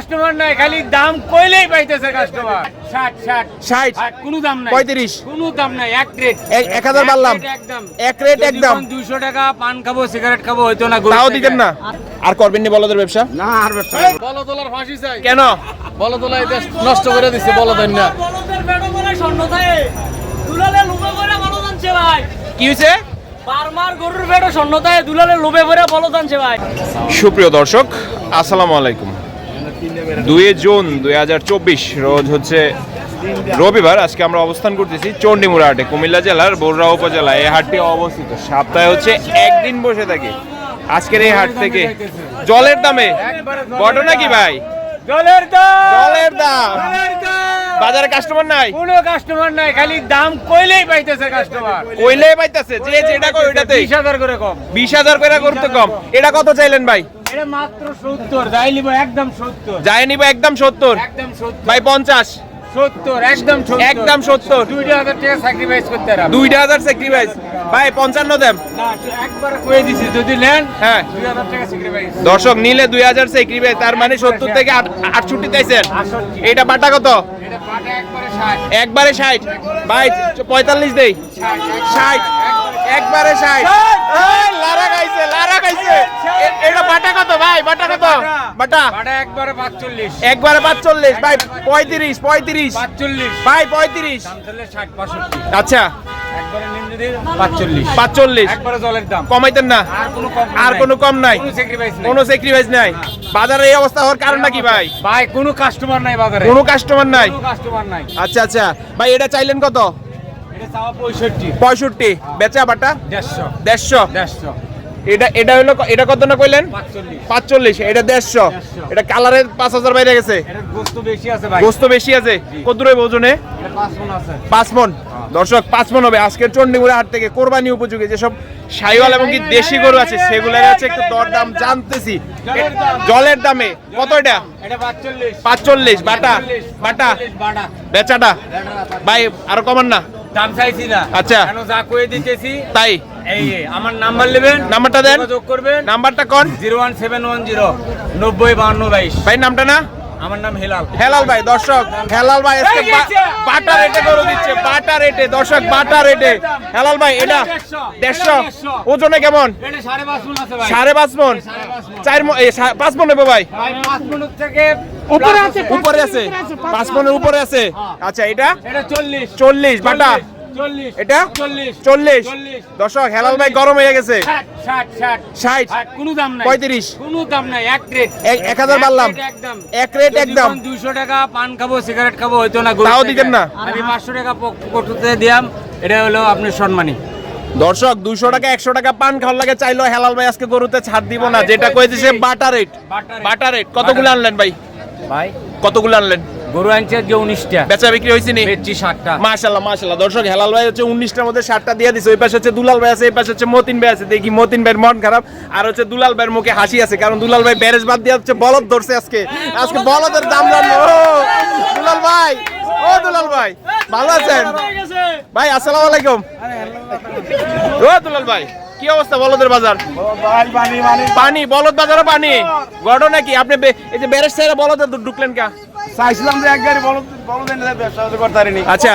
Customer নাই খালি দাম কইলেই পাইতেছে কাস্টমার ষাট ষাট ষাট। ষাট কোনো দাম নাই। পঁয়ত্রিশ। কোনো দাম নাই এক রেট এক- এক হাজার বাড়লাম। একদম। এক রেট একদম। দুইশো টাকা পান খাব সিগারেট খাব হইতো না তাও দিতেন না। আর করবেন নি বলদের ব্যবসা? না আর ব্যবসা বলো তোলার ফাঁসি চাই। কেন? বলো তোলা এই দেশ নষ্ট করে দিছে বলো দেন না। বলদের পেটো বলে স্বর্ণ থাকে দুলালে লোভে করে বলো জানছে ভাই। কি গরুর স্বর্ণ থাকে দুলালে লোভে ভাই। সুপ্রিয় দর্শক আসসালামু আলাইকুম। দুই জুন দুই হাজার চব্বিশ রোজ হচ্ছে রবিবার আজকে আমরা অবস্থান করতেছি চণ্ডীমুড়া হাটে কুমিল্লা জেলার বড়ুয়া উপজেলা এই হাটটি অবস্থিত। সপ্তাহে হচ্ছে একদিন বসে থাকে। আজকের এই হাট থেকে জলের দামে। ঘটনা কি ভাই? জলের দাম! জলের দাম। বাজারে কাস্টমার নাই? কোনো কাস্টমার নাই খালি দাম কইলেই পাইতেছে কাস্টমার কইলে পাইতাছে যে যেটা কই ওইটাতে বিশ হাজার করে কম। বিশ হাজার করে করতে কম। এটা কত চাইলেন ভাই? যাই একদম নিব একদম সত্তর। ভাই পঞ্চাশ। একদম সত্তর। দুইটা হাজার টাকা স্যাক্রিফাইস করতে দুইটা হাজার স্যাক্রিফাইস ভাই পঞ্চান্ন দেম একবার কয়ে দিছি যদি নেন হ্যাঁ। দর্শক নিলে দুই হাজার স্যাক্রিফাইস তার মানে সত্তর থেকে আট- আটষট্টি চাইছেন। আটষট্টি। এটা বাটা কত? একবারে ষাট। একবারে ষাট। ভাই পঁয়তাল্লিশ দেই। ষাট। একবারে ষাট এই, লারা খাইছে লারা খাইছে এটা বাটা কত ভাই? বাটা কত? বাটা। একবারে পাঁচচল্লিশ। একবারে পাঁচচল্লিশ। ভাই পঁয়ত্রিশ পঁয়ত্রিশ। পাঁচচল্লিশ। ভাই পঁয়ত্রিশ। ষাট পাঁচষট্টি আচ্ছা। একবারে নিন যদি পাঁচচল্লিশ। পাঁচচল্লিশ। একবারে জলের দাম। কমাইতেন না। আর কোনো কম আর কোনো কম নাই। কোনো স্যাক্রিফাইস নাই। কোনো স্যাক্রিফাইস নাই। বাজারে এই অবস্থা হওয়ার কারণটা কি ভাই? ভাই কোনো কাস্টমার নাই বাজারে। কোনো কাস্টমার নাই। কোনো কাস্টমার নাই। আচ্ছা আচ্ছা। ভাই এটা চাইলেন কত? পঁয়ষট্টি। বেচা বাটা? দেড়শো। দেড়শো? এটা এটা হলো এটা কত না কইলেন? পাঁচচল্লিশ। এটা দেড়শো। এটা কালারের পাঁচ হাজার বাইরে গেছে। গোস্ত বেশি আছে কত রয়েছে ওজনে? পাঁচ মন আছে। মন দর্শক পাঁচ মন হবে। আজকের চন্ডীগুড়া হাট থেকে কোরবানি উপযোগী যেসব সাইওয়াল এবং কি দেশি গরু আছে সেগুলোর হচ্ছে একটু দর দাম জানতেছি। জলের দামে। কত এটা? পাঁচচল্লিশ। বাটা? বাটা? বেচাটা? ভাই আরও কমান না। দাম চাইছি না। আচ্ছা। কেন যা কয়ে দিতেছি তাই? এই আমার নাম্বার নেবেন নাম্বারটা দেন। যোগাযোগ করবেন। নাম্বারটা কোন? Zero one seven one zero নব্বই বাহান্ন বাইশ। ভাই নামটা না? আমার নাম হেলাল। হেলাল ভাই দর্শক হেলাল ভাই আজকে বাটা রেটে করে দিচ্ছে বাটা রেটে দর্শক বাটা রেটে। হেলাল ভাই এটা দেড়শো। ওজনে কেমন? সাড়ে পাঁচ মন আছে ভাই। সাড়ে পাঁচ মন। চার মন পাঁচ মন নেব ভাই। পাঁচ মিনিট থেকে উপরে আছে উপরে আছে। পাঁচ মনের উপরে আছে। আচ্ছা এটা? চল্লিশ। চল্লিশ বাটা? এটা? চল্লিশ দর্শক হেলাল ভাই গরম হয়ে গেছে। ষাট ষাট ষাট। ষাট। ষাট কোনো দাম নাই। পঁয়ত্রিশ। কোনো দাম নাই এক রেট। এক- এক হাজার বাড়লাম। একদম। এক রেট একদম। দুইশো টাকা পান খাব সিগারেট খাব হইতো না তাও দিতেন না? আমি পাঁচশো টাকা পকেটে দিয়াম। এটা হলো আপনার সম্মানী। দর্শক দুশো টাকা একশো টাকা পান খাওয়ার লাগে চাইলো হেলাল ভাই আজকে গরুতে ছাড় দিব না। যেটা কয়ে দিছে? বাটা রেট। বাটা রেট। কতগুলো আনলেন ভাই? ভাই। কতগুলো আনলেন? গরু আনছে আজকে উনিশটা। বেচা বিক্রি হয়েছে নি? বেচছি ষাটটা। মাশাল্লাহ মাশাল্লাহ। দর্শক হেলাল ভাই হচ্ছে উনিশটার মধ্যে ষাটটা দিয়ে দিছে। ওই পাশে হচ্ছে দুলাল ভাই আছে এই পাশে হচ্ছে মতিন ভাই আছে। দেখি মতিন ভাইয়ের মন খারাপ। আর হচ্ছে দুলাল ভাইয়ের মুখে হাসি আছে কারণ দুলাল ভাই ব্যারেজ বাদ দিয়ে হচ্ছে বলদ ধরছে আজকে। আজকে বলদের দাম জানব। দুলাল ভাই। ও দুলাল ভাই। ভালো আছেন? ভাই আসসালামু আলাইকুম। ও দুলাল ভাই। কি অবস্থা বলদের বাজার? পানি বলদ বাজারে পানি। ঘটনা কি আপনি এই যে ব্যারেজ সাইডে বলদ ঢুকলেন কা? চাইছিলাম যে এক গাড়ি বলো বলো দেন ব্যবসা করতে পারিনি। আচ্ছা।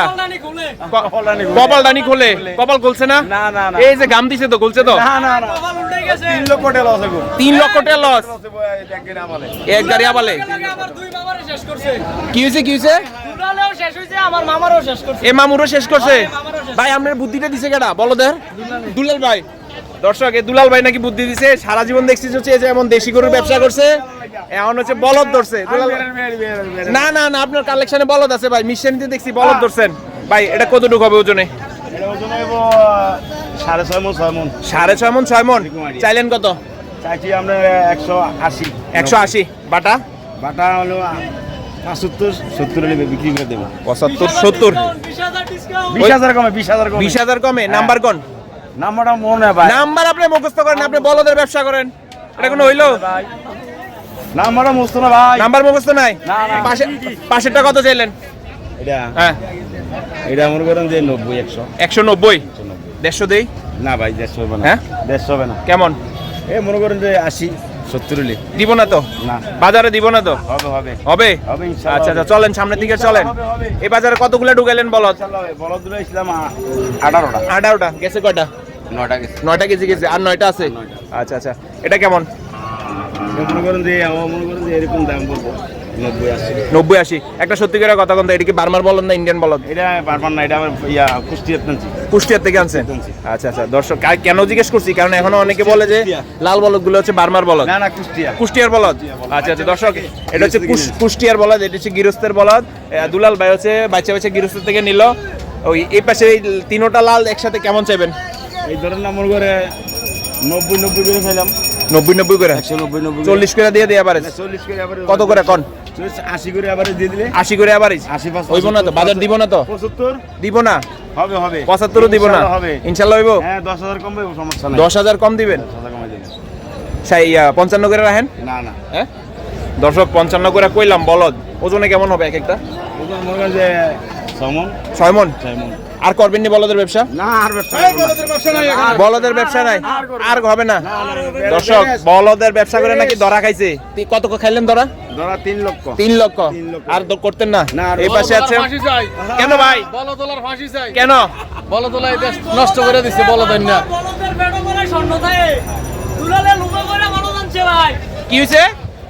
কপাল দানি খোলে। কপাল খুলছে না? না, না, না। এই যে গাম দিছে তো খুলছে তো? না না না। তিন লক্ষ টাকা লস তিন লক্ষ টাকা লস এক গাড়ি আমালে। এক গাড়ি আবালে আমার দুই মামারও শেষ করছে। কি হয়েছে কি হয়েছে দুলালেও শেষ হয়েছে আমার মামারও শেষ করছে। এ মামুরও শেষ করছে? ভাই আপনার বুদ্ধিটা দিছে কেডা বলো দের দুলাল ভাই। দর্শক এই দুলাল ভাই নাকি বুদ্ধি দিছে? সারা জীবন দেখছি হচ্ছে এই যে এমন দেশি গরুর ব্যবসা করছে। এখন হচ্ছে বলদ ধরছে। না না না আপনার কালেকশনে বলদ আছে ভাই। মিশনতে দেখছি বলদ ধরছেন। ভাই এটা কতটুকু হবে ওজনে? সাড়ে ছয় মন ছয় মন। সাড়ে ছয় মন ছয় মন। চাইলেন কত? চাইছি আমরা একশো আশি। একশো আশি। বাটা? বাটা হলো পঁচাত্তর সত্তর হলে বিক্রি করে দেবো। পঁচাত্তর সত্তর। বিশ হাজার বিশ হাজার কমে বিশ হাজার কমে। বিশ হাজার কমে। নাম্বার কোন? নাম্বারটা মনে ভাই। নাম্বার আপনি মুখস্থ করেন আপনি বলদের ব্যবসা করেন। এটা কোনো হইল? নাম্বারটা মুস্ত না ভাই। নাম্বার মুখস্থ নাই। পাশে পাশেরটা কত চাইলেন? এটা হ্যাঁ। এটা মনে করেন যে নব্বই একশো। একশো নব্বই? দেড়শো দেই? না ভাই দেড়শো হবে না। হ্যাঁ? দেড়শো হবে না। কেমন? এ মনে করেন যে আশি সত্তর দিব না তো? না। বাজারে দিব না তো? হবে হবে। হবে? আচ্ছা আচ্ছা চলেন সামনের দিকে চলেন। এই বাজারে কতগুলো ঢুকাইলেন বলদ? বলদ ইসলাম আঠারোটা। আঠারোটা। গেছে গেছে নয়টা কেজি। গেছে আর নয়টা আছে? আচ্ছা আচ্ছা। এটা কেমন? মনে করেন যে আমার মনে করেন যে এরকম দাম বলব নব্বই আশি। একটা সত্যি করে কথা বলতে এটা কি বার্মার বলদ না ইন্ডিয়ান বলদ? এটা না এটা আমার ইয়া কুষ্টিয়ার কুষ্টিয়ার থেকে আনছেন আনছি। আচ্ছা আচ্ছা। দর্শক কেন জিজ্ঞেস করছি? কারণ এখনও অনেকে বলে যে লাল বলদগুলো হচ্ছে বার্মার বলদ। না না কুষ্টিয়া। কুষ্টিয়ার বলদ? আচ্ছা আচ্ছা। দর্শক এটা হচ্ছে কুষ্টিয়ার বলদ এটা হচ্ছে গিরস্তের বলদ। দুলাল ভাই হচ্ছে বাচ্চা বাচ্চা গিরস্ত থেকে নিল। ওই এই পাশে এই তিনোটা লাল একসাথে কেমন চাইবেন? এই ধরেন মনে করে নব্বই নব্বই করে ফেলাম। নব্বই নব্বই করে? একশো নব্বই নব্বই চল্লিশ করে দিয়ে দিয়ে আবার চল্লিশ করে আবার কত করে কন? আশি করে আবার দিয়ে দিলে? আশি করে আবার আশি পাঁচ হইব না তো? বাজার দিব না তো? পঁচাত্তর? দিব না? হবে হবে। পঁচাত্তরও দিব না? হবে। ইনশাল্লাহ হইব? হ্যাঁ দশ হাজার কমবে সমস্যা নাই। দশ হাজার কম দিবেন? কমে সাই পঞ্চান্ন করে রাখেন? না না। হ্যাঁ? দর্শক পঞ্চান্ন করে কইলাম বলদ। ওজনে কেমন হবে এক একটা? ওদের মনে করেন যে ছয়মন আর করবেন নি বলদের ব্যবসা না আর ব্যবসা বলদের ব্যবসা নাই আর হবে না দর্শক বলদের ব্যবসা করে নাকি ধরা খাইছে কত খাইলেন ধরা ধরা তিন লক্ষ তিন লক্ষ আর করতেন না না, এই পাশে আছে কেন ভাই বলো ফাঁসি চাই কেন বলো তোলাই দেশ নষ্ট করে দিচ্ছে বলো না বলদের ভাই কি হয়েছে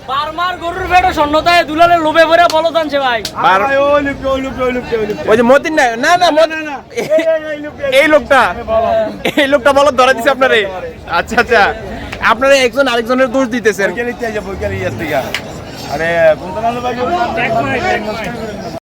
বারমার গরুর পেটো স্বর্ণ দুলালে লোভে ভরে বলদ আনছে ভাই। ওই যে মতিন না না না এই, লোকটা, এই লোকটা। বলদ ধরা দিছে আপনারে। আচ্ছা আচ্ছা। আপনারা একজন আরেকজনের দোষ দিতেছেন। আরে কোনটা নাম ভাই